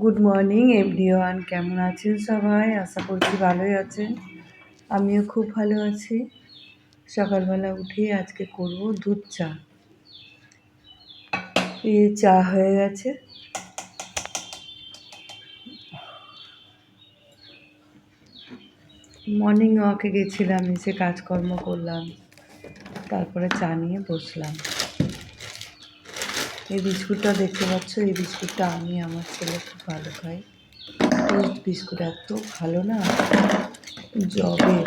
Good morning everyone কেমন আছেন সবাই? আশা করছি ভালোই আছেন। আমিও খুব ভালো আছি। সকালবেলা উঠেই আজকে করব দুধ চা। এই চা হয়ে গেছে। মর্নিং ওয়াকে গেছিলাম, এসে কাজকর্ম করলাম। তারপরে চা নিয়ে বসলাম। এই বিস্কুটটা দেখতে পাচ্ছ? এই বিস্কুটটা আমি আমার ছেলে খুব ভালো খাই টোস্ট বিস্কুট এত ভালো না? জবের।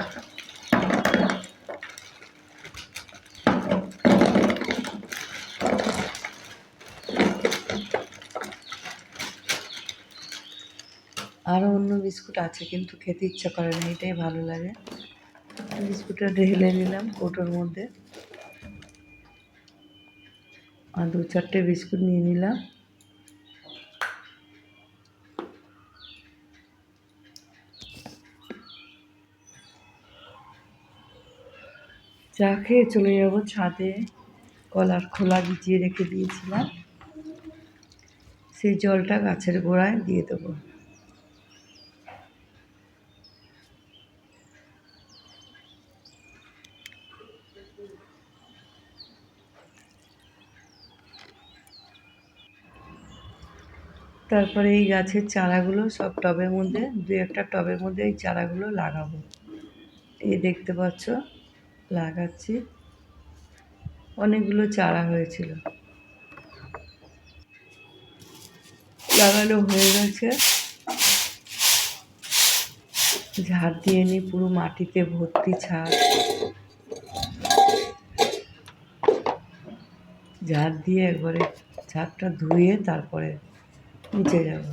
আরও অন্য বিস্কুট আছে কিন্তু খেতে ইচ্ছা করে না, এটাই ভালো লাগে। বিস্কুটটা ঢেলে নিলাম কৌটোর মধ্যে। আর দু চারটে বিস্কুট নিয়ে নিলাম। চা খেয়ে চলে যাব ছাদে। কলার খোলা ভিজিয়ে রেখে দিয়েছিলাম। সেই জলটা গাছের গোড়ায় দিয়ে দেবো। তারপরে এই গাছের চারাগুলো সব টবের মধ্যে, দু একটা টবের মধ্যে এই চারাগুলো লাগাবো। এই দেখতে পাচ্ছ, লাগাচ্ছি। অনেকগুলো চারা হয়েছিল। লাগানো হয়ে গেছে। ঝাড় দিয়ে নিই, পুরো মাটিতে ভর্তি ছাদ ঝাড় দিয়ে একবারে ছাদটা ধুয়ে তারপরে নিচে যাব।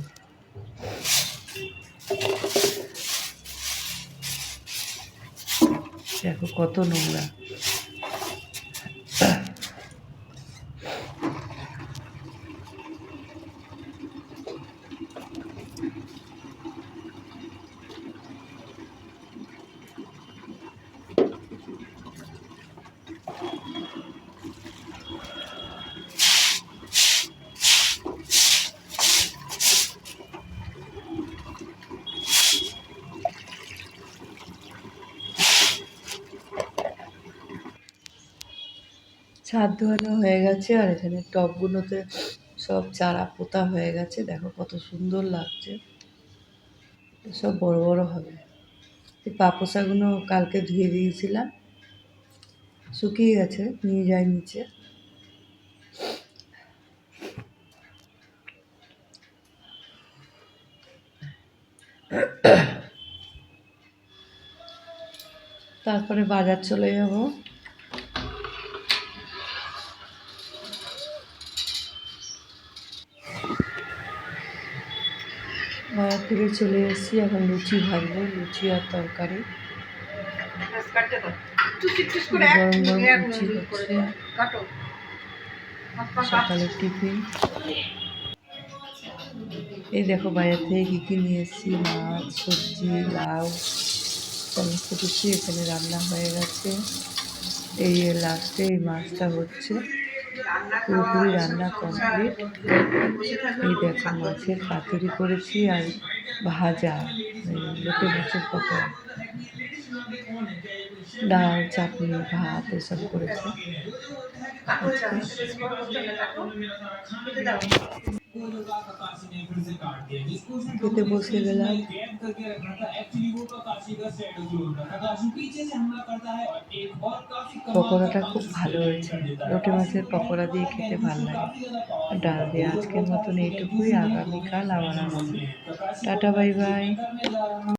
দেখো কত নোংরা। ছাদ ধোয়ানো হয়ে গেছে আর এখানে টবগুলোতে সব চারা পোতা হয়ে গেছে। দেখো কত সুন্দর লাগছে। সব বড় বড় হবে। এই পাপোসাগুলো কালকে ধুয়ে দিয়েছিলাম। শুকিয়ে গেছে, নিয়ে যাই নিচে। তারপরে বাজার চলে যাব। থেকে চলে এসেছি, এখন লুচি ভাজবো, লুচি আর তরকারি। গরম গরম লুচি সকালে টিফিন। এই দেখো বাজার থেকে কী কী নিয়ে এসেছি, মাছ, সবজি, লাউ, সমস্ত কিছু এখানে রান্না হয়ে গেছে। এই লাস্টে এই মাছটা হচ্ছে। পুরোপুরি রান্না কমপ্লিট। এই দেখো মাছের পাতুরি করেছি আর ভাজা লোকে মাছের পকোড়া। ডাল, চাটনি, ভাত এসব করেছে। খেতে বসে গেলাম। পকোড়াটা খুব ভালো হয়েছে। লোটে মাছের পকোড়া দিয়ে খেতে ভালো লাগে। ডাল দিয়ে আজকের মতন এইটুকুই। আগামীকাল আসছি। Ta-ta, bye bye.